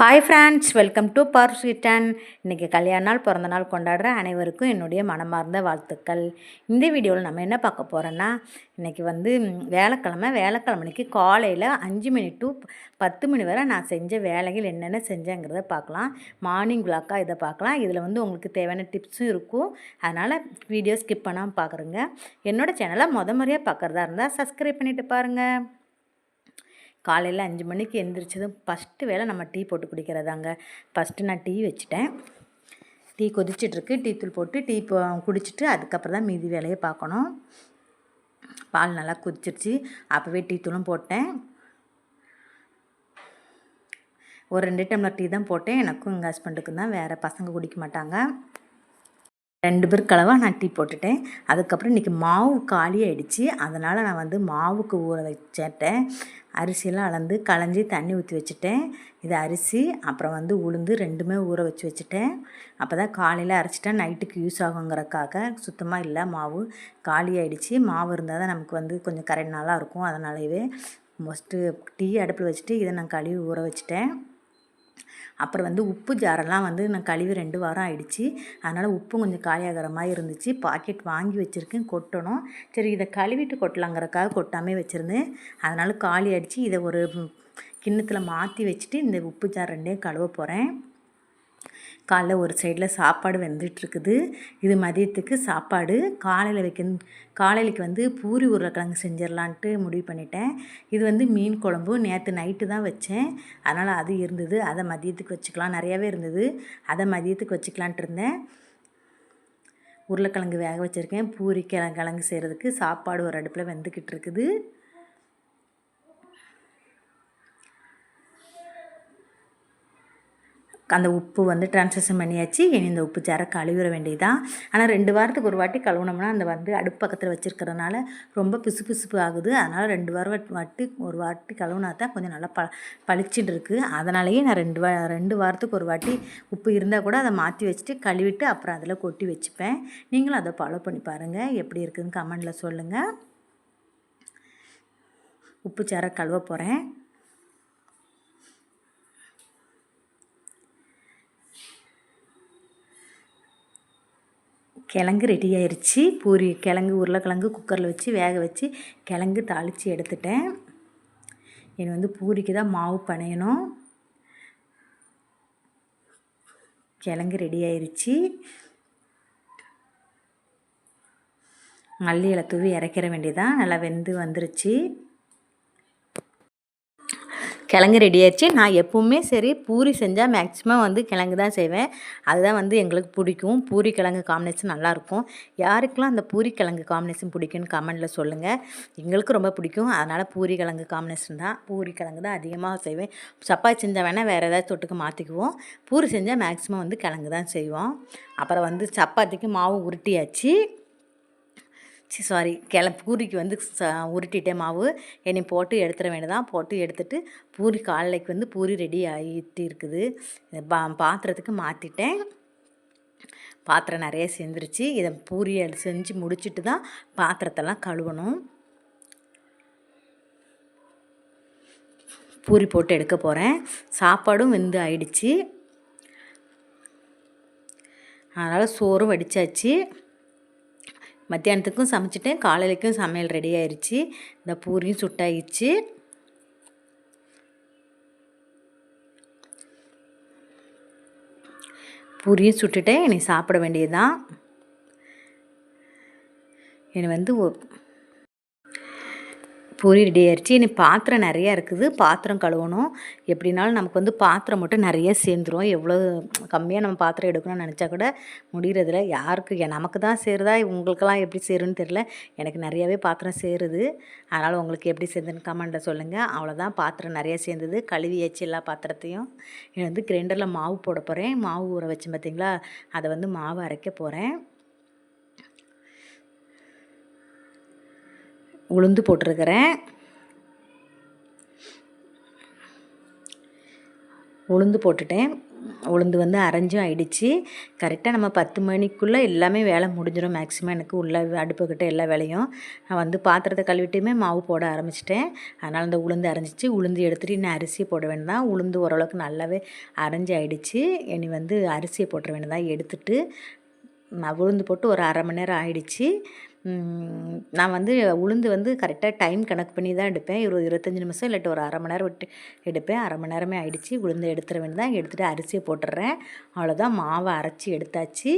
Hi friends welcome to பார் ஸ்வீட்டன் இன்றைக்கி கல்யாண நாள் பிறந்த நாள் கொண்டாடுற அனைவருக்கும் என்னுடைய மனமார்ந்த வாழ்த்துக்கள். இந்த வீடியோவில் நம்ம என்ன பார்க்க போகிறோன்னா இன்றைக்கி வந்து வேலைக்கிழமை வேலைக்கிழமைக்கு காலையில் அஞ்சு மணி டு பத்து மணி வரை நான் செஞ்ச வேலைகள் என்னென்ன செஞ்சேங்கிறத பார்க்கலாம். மார்னிங் விளாக்காக இதை பார்க்கலாம். இதில் வந்து உங்களுக்கு தேவையான டிப்ஸும் இருக்கும். அதனால் வீடியோ ஸ்கிப் பண்ணாமல் பார்க்குறேங்க. என்னோடய சேனலை முத முறையாக பார்க்குறதா இருந்தால் சப்ஸ்கிரைப் பண்ணிவிட்டு பாருங்கள் காலையில் அஞ்சு மணிக்கு எந்திரிச்சதும் ஃபஸ்ட்டு வேலை நம்ம டீ போட்டு குடிக்கிறதாங்க. ஃபஸ்ட்டு நான் டீ வச்சுட்டேன். டீ கொதிச்சிட்ருக்கு. டீ தூள் போட்டு டீ போ குடிச்சிட்டு அதுக்கப்புறம் தான் மீதி வேலையை பார்க்கணும். பால் நல்லா கொதிச்சிருச்சு. அப்போவே டீ தூளும் போட்டேன். ஒரு ரெண்டு டம்ளர் டீ தான் போட்டேன். எனக்கும் எங்கள் ஹஸ்பண்டுக்கும் தான் வேறு பசங்க குடிக்க மாட்டாங்க. ரெண்டு பேர் கலவாக நான் டீ போட்டுட்டேன். அதுக்கப்புறம் இன்றைக்கி மாவு காலி ஆகிடுச்சி அதனால் நான் வந்து மாவுக்கு ஊற வச்சிட்டேன் அரிசியெல்லாம் அளந்து களைஞ்சி தண்ணி ஊற்றி வச்சுட்டேன். இது அரிசி அப்புறம் வந்து உளுந்து ரெண்டுமே ஊற வச்சு வச்சுட்டேன். அப்போ தான் காலையில் அரைச்சிட்டா நைட்டுக்கு யூஸ் ஆகுங்கிறக்காக சுத்தமாக இல்லை மாவு காலி ஆகிடுச்சி மாவு இருந்தால் தான் நமக்கு வந்து கொஞ்சம் கரெக்ட் நல்லா இருக்கும். அதனாலவே மோஸ்ட்டு டீ அடுப்பில் வச்சுட்டு இதை நான் கழுவி ஊற வச்சுட்டேன். அப்புறம் வந்து உப்பு ஜாரெல்லாம் வந்து நான் கழுவி ரெண்டு வாரம் ஆயிடுச்சு. அதனால் உப்பும் கொஞ்சம் காலியாகிற மாதிரி இருந்துச்சு. பாக்கெட் வாங்கி வச்சுருக்கேன் கொட்டணும். சரி இதை கழுவிட்டு கொட்டலாங்கிறக்காக கொட்டாமே வச்சுருந்தேன். அதனால் காலி ஆயிடுச்சு. இதை ஒரு கிண்ணத்தில் மாற்றி வச்சுட்டு இந்த உப்பு ஜார் ரெண்டையும் கழுவ போகிறேன் காலைல ஒரு சைடில் சாப்பாடு வெந்துட்டுருக்குது இது மதியத்துக்கு சாப்பாடு. காலையில் வைக்க காலையிலக்கு வந்து பூரி உருளைக்கிழங்கு செஞ்சிடலான்ட்டு முடிவு பண்ணிட்டேன். இது வந்து மீன் குழம்பு. நேற்று நைட்டு தான் வச்சேன். அதனால் அது இருந்தது. அதை மதியத்துக்கு வச்சுக்கலாம். நிறையாவே இருந்தது. அதை மதியத்துக்கு வச்சுக்கலான்ட்டு இருந்தேன். உருளைக்கிழங்கு வேக வச்சுருக்கேன். பூரி கிழங்கு கிழங்கு செய்கிறதுக்கு சாப்பாடு ஒரு அடுப்பில் வெந்துக்கிட்டு இருக்குது அந்த உப்பு வந்து ட்ரான்ஸ்லேஷன் பண்ணியாச்சு. இனி இந்த உப்பு சேர கழுவிட வேண்டியதுதான். ஆனால் ரெண்டு வாரத்துக்கு ஒரு வாட்டி கழுவுனோம்னா அந்த வந்து அடுப்பு பக்கத்தில் வச்சுருக்கிறதுனால ரொம்ப பிசு பிசுப்பு ஆகுது. அதனால் ரெண்டு வாரம் வாட்டி ஒரு வாட்டி கழுவுனா தான் கொஞ்சம் நல்லா ப பளிச்சுட்டு இருக்குது அதனாலேயே நான் ரெண்டு வா ரெண்டு வாரத்துக்கு ஒரு வாட்டி உப்பு இருந்தால் கூட அதை மாற்றி வச்சுட்டு கழுவிட்டு அப்புறம் அதில் கொட்டி வச்சுப்பேன். நீங்களும் அதை ஃபாலோ பண்ணி பாருங்கள் எப்படி இருக்குதுன்னு கமெண்டில் சொல்லுங்கள் உப்பு சேர கழுவ போகிறேன் கிழங்கு ரெடி ஆயிடுச்சு பூரி கிழங்கு உருளைக்கிழங்கு குக்கரில் வச்சு வேக வச்சு கிழங்கு தாளித்து எடுத்துட்டேன். இனி வந்து பூரிக்கு தான் மாவு பனையணும் கிழங்கு ரெடி ஆயிடுச்சு மல்லி இலை தூவி இறக்கிற வேண்டியதான் நல்லா வெந்து வந்துருச்சு. கிழங்கு ரெடி ஆயிடுச்சு. நான் எப்பவுமே சரி பூரி செஞ்சால் மேக்ஸிமம் வந்து கிழங்கு தான் செய்வேன். அதுதான் வந்து எங்களுக்கு பிடிக்கும். பூரி கிழங்கு காம்பினேஷன் நல்லாயிருக்கும் யாருக்கெல்லாம் அந்த பூரி கிழங்கு காம்பினேஷன் பிடிக்கும்னு கமெண்டில் சொல்லுங்கள் எங்களுக்கு ரொம்ப பிடிக்கும். அதனால் பூரி கிழங்கு காம்பினேஷன் தான். பூரி கிழங்கு தான் அதிகமாக செய்வேன். சப்பாத்தி செஞ்சால் வேணால் வேறு ஏதாவது தொட்டுக்கு மாற்றிக்குவோம் பூரி செஞ்சால் மேக்ஸிமம் வந்து கிழங்கு தான் செய்வோம். அப்புறம் வந்து சப்பாத்திக்கு மாவு உருட்டியாச்சு. சி சாரி கிள பூரிக்கு வந்து ச உருட்டிட்டேன் மாவு. என்னை போட்டு எடுத்துட வேண்டியதான் போட்டு எடுத்துட்டு பூரி காலைக்கு வந்து பூரி ரெடி ஆகிட்டு இருக்குது. பா பாத்திரத்துக்கு மாற்றிட்டேன் பாத்திரம் நிறைய செஞ்சிருச்சு இதை பூரியை செஞ்சு முடிச்சிட்டு தான் பாத்திரத்தெல்லாம் கழுவணும். பூரி போட்டு எடுக்க போகிறேன் சாப்பாடும் வெந்து ஆயிடுச்சு. அதனால் சோறும் வடித்தாச்சு மத்தியானத்துக்கும் சமைச்சிட்டேன். காலையிலக்கும் சமையல் ரெடி ஆயிடுச்சு இந்த பூரியும் சுட்டாயிடுச்சு பூரியும் சுட்டுட்டேன். இனி சாப்பிட வேண்டியதுதான். இனி வந்து பூரி ரெடி ஆயிடுச்சு இனி பாத்திரம் நிறையா இருக்குது பாத்திரம் கழுவணும். எப்படினாலும் நமக்கு வந்து பாத்திரம் மட்டும் நிறைய சேர்ந்துரும். எவ்வளோ கம்மியாக நம்ம பாத்திரம் எடுக்கணும்னு நினச்சா கூட முடிகிறதில்ல யாருக்கு ஏ- நமக்கு தான் சேருதா? உங்களுக்கெல்லாம் எப்படி சேருன்னு தெரில எனக்கு நிறையாவே பாத்திரம் சேருது. அதனால் உங்களுக்கு எப்படி சேர்ந்துன்னு கமெண்ட்டில் சொல்லுங்கள் அவ்வளோதான் பாத்திரம் நிறைய சேர்ந்தது. கழுவியாச்சு எல்லா பாத்திரத்தையும் இது வந்து கிரைண்டரில் மாவு போட போகிறேன் மாவு ஊற வச்சு பார்த்தீங்களா அதை வந்து மாவு அரைக்க போகிறேன் உளுந்து போட்டிருக்கிறேன். உளுந்து போட்டுட்டேன். உளுந்து வந்து அரைஞ்சும் ஆயிடுச்சு. கரெக்டாக நம்ம பத்து மணிக்குள்ளே எல்லாமே வேலை முடிஞ்சிடும். மேக்ஸிமம் எனக்கு உள்ள அடுப்புக்கிட்ட எல்லா வேலையும். நான் வந்து பாத்திரத்தை கழுவிட்டுமே மாவு போட ஆரம்பிச்சிட்டேன். அதனால் அந்த உளுந்து அரைஞ்சிச்சு. உளுந்து எடுத்துகிட்டு இன்னும் அரிசியை போட வேண்டியதான் உளுந்து ஓரளவுக்கு நல்லாவே அரைஞ்சி ஆயிடுச்சு. இனி வந்து அரிசியை போட்டுற வேண்டியதான் எடுத்துட்டு நான் உளுந்து போட்டு ஒரு அரை மணி நேரம் ஆயிடுச்சு. நான் வந்து உளுந்து வந்து கரெக்டாக டைம் கணக்கு பண்ணி தான் எடுப்பேன். ஒரு இருபத்தஞ்சி நிமிஷம் இல்லாட்டி ஒரு அரை மணி நேரம் விட்டு எடுப்பேன். அரை மணி நேரமே ஆகிடுச்சி உளுந்து எடுத்துட வேண்டியதான் எடுத்துகிட்டு அரிசியை போட்டுடுறேன். அவ்வளோதான் மாவை அரைச்சி எடுத்தாச்சு.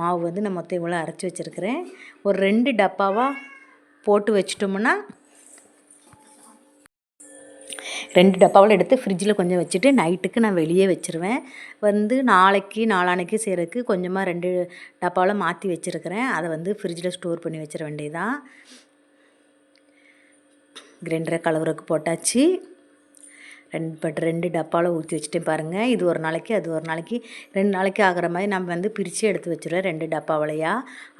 மாவு வந்து நான் மொத்தம் இவ்வளோ அரைச்சி வச்சுருக்கிறேன். ஒரு ரெண்டு டப்பாவாக போட்டு வச்சிட்டோம்னா ரெண்டு டப்பாவில் எடுத்து ஃப்ரிட்ஜில் கொஞ்சம் வச்சுட்டு நைட்டுக்கு நான் வெளியே வச்சுருவேன். வந்து நாளைக்கு நாளான்னைக்கு செய்கிறதுக்கு கொஞ்சமாக ரெண்டு டப்பாவில் மாற்றி வச்சுருக்கிறேன். அதை வந்து ஃப்ரிட்ஜில் ஸ்டோர் பண்ணி வச்சிட வேண்டியதான் கிரைண்டரை கலவருக்கு போட்டாச்சு. ரெண்டு பட் ரெண்டு டப்பாவில் ஊற்றி வச்சுட்டேன் பாருங்கள் இது ஒரு நாளைக்கு அது ஒரு நாளைக்கு. ரெண்டு நாளைக்கு ஆகிற மாதிரி நம்ம வந்து பிரித்து எடுத்து வச்சுருவோம் ரெண்டு டப்பாவிலையா.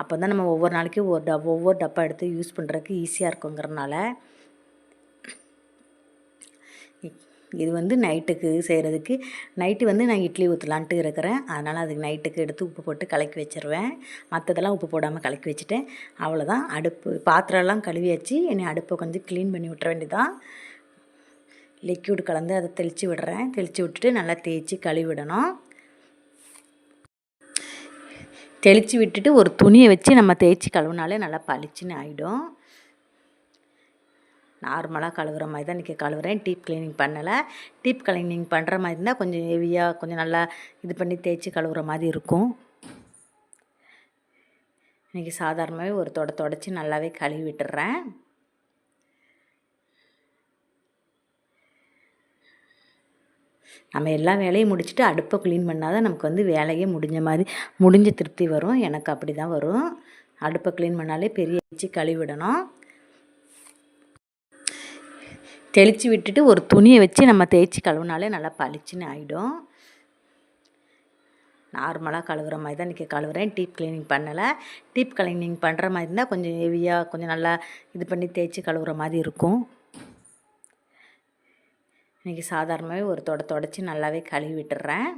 அப்போ தான் நம்ம ஒவ்வொரு நாளைக்கு ஒரு ட ஒவ்வொரு டப்பா எடுத்து யூஸ் பண்ணுறதுக்கு ஈஸியாக இருக்குங்கிறனால இது வந்து நைட்டுக்கு செய்கிறதுக்கு நைட்டு வந்து நான் இட்லி ஊற்றலான்ட்டு இருக்கிறேன். அதனால் அதுக்கு நைட்டுக்கு எடுத்து உப்பு போட்டு கலக்கி வச்சிருவேன். மற்றதெல்லாம் உப்பு போடாமல் கலக்கி வச்சுட்டேன். அவ்வளோதான். அடுப்பு பாத்திரம்லாம் கழுவியாச்சு என்னை அடுப்பை கொஞ்சம் க்ளீன் பண்ணி விட்டுற வேண்டியதான் லிக்யூட் கலந்து அதை தெளித்து விடுறேன். தெளித்து விட்டுட்டு நல்லா தேய்ச்சி கழுவி விடணும். தெளித்து விட்டுட்டு ஒரு துணியை வச்சு நம்ம தேய்ச்சி கழுவினாலே நல்லா பளிச்சுன்னு ஆகிடும் நார்மலாக கழுவுற மாதிரி தான் இன்றைக்கி கழுவுறேன். டீப் க்ளீனிங் பண்ணலை. டீப் க்ளீனிங் பண்ணுற மாதிரி இருந்தால் கொஞ்சம் ஹெவியாக கொஞ்சம் நல்லா இது பண்ணி தேய்ச்சி கழுவுற மாதிரி இருக்கும். இன்றைக்கி சாதாரணமாகவே ஒரு தொட தொடச்சி நல்லாவே கழுவி விட்டுறேன். நம்ம எல்லா வேலையும் முடிச்சுட்டு அடுப்பை க்ளீன் பண்ணால் தான் நமக்கு வந்து வேலையே முடிஞ்ச மாதிரி முடிஞ்ச திருப்தி வரும். எனக்கு அப்படி தான் வரும். அடுப்பை க்ளீன் பண்ணாலே பெரிய வச்சு கழுவி விடணும். தெளித்து விட்டுட்டு ஒரு துணியை வச்சு நம்ம தேய்ச்சி கழுவுனாலே நல்லா பளிச்சுன்னு ஆகிடும் நார்மலாக கழுவுற மாதிரி தான் இன்றைக்கி கழுவுறேன். டீப் க்ளீனிங் பண்ணலை. டீப் க்ளீனிங் பண்ணுற மாதிரி இருந்தால் கொஞ்சம் ஹெவியாக கொஞ்சம் நல்லா இது பண்ணி தேய்ச்சி கழுவுற மாதிரி இருக்கும். இன்றைக்கி சாதாரணமாகவே ஒரு தொட தொடச்சி நல்லாவே கழுவி விட்டுறேன்.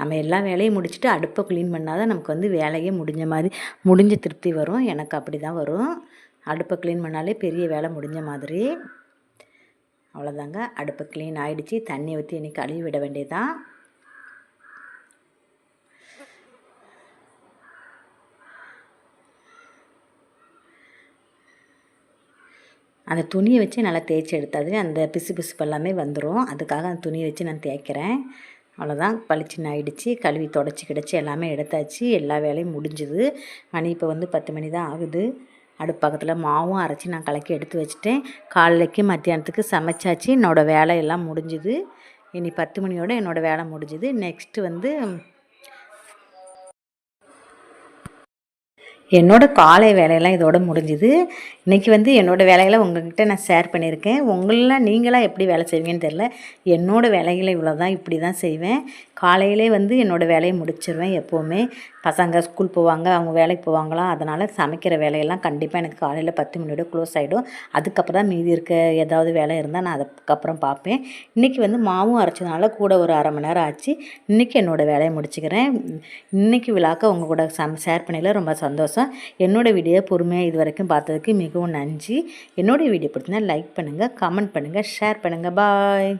நம்ம எல்லா வேலையும் முடிச்சுட்டு அடுப்பை க்ளீன் பண்ணால் தான் நமக்கு வந்து வேலையே முடிஞ்ச மாதிரி முடிஞ்ச திருப்தி வரும். எனக்கு அப்படி தான் வரும். அடுப்பை க்ளீன் பண்ணாலே பெரிய வேலை முடிஞ்ச மாதிரி. அவ்வளோதாங்க அடுப்பு க்ளீன் ஆகிடுச்சி தண்ணி ஊற்றி இன்றைக்கி கழுவி விட வேண்டியதான் அந்த துணியை வச்சு நல்லா தேய்ச்சி எடுத்தாது அந்த பிசு பிசுப்பு எல்லாமே வந்துடும் அதுக்காக அந்த துணியை வச்சு நான் தேய்க்கிறேன். அவ்வளோதான் பளிச்சுன்னு ஆயிடுச்சு. கழுவி தொடச்சி கிடச்சி எல்லாமே எடுத்தாச்சு. எல்லா வேலையும் முடிஞ்சுது. மணி இப்போ வந்து பத்து மணி தான் ஆகுது. அடுப்பு பக்கத்தில் மாவும் அரைச்சி நான் கலக்கி எடுத்து வச்சுட்டேன். காலைக்கு மத்தியானத்துக்கு சமைச்சாச்சு. என்னோடய வேலையெல்லாம் முடிஞ்சுது. இனி பத்து மணியோட என்னோடய வேலை முடிஞ்சுது. நெக்ஸ்ட்டு வந்து என்னோடய காலை வேலையெல்லாம் இதோட முடிஞ்சுது. இன்றைக்கி வந்து என்னோடய வேலைகளை உங்கள்கிட்ட நான் ஷேர் பண்ணியிருக்கேன். உங்களெலாம் நீங்களாம் எப்படி வேலை செய்வீங்கன்னு தெரில என்னோடய வேலைகளை இவ்வளோ தான் இப்படி தான் செய்வேன். காலையிலே வந்து என்னோடய வேலையை முடிச்சிருவேன் எப்போவுமே. பசங்க ஸ்கூல் போவாங்க அவங்க வேலைக்கு போவாங்களா? அதனால் சமைக்கிற வேலையெல்லாம் கண்டிப்பாக எனக்கு காலையில் பத்து மணியோட க்ளோஸ் ஆகிடும் அதுக்கப்புறம் தான் மீதி இருக்க ஏதாவது வேலை இருந்தால் நான் அதுக்கப்புறம் பார்ப்பேன். இன்றைக்கி வந்து மாவும் அரைச்சதுனால கூட ஒரு அரை மணி நேரம் ஆச்சு. இன்றைக்கி என்னோடய வேலையை முடிச்சுக்கிறேன். இன்றைக்கி விழாக்க உங்கள் கூட சம் ஷேர் பண்ணல ரொம்ப சந்தோஷம். என்னோடய வீடியோ பொறுமையாக இது வரைக்கும் பார்த்ததுக்கு மிகவும் நன்றி. என்னோடய வீடியோ பிடிச்சிருந்தா லைக் பண்ணுங்கள் கமெண்ட் பண்ணுங்கள் ஷேர் பண்ணுங்கள் பாய்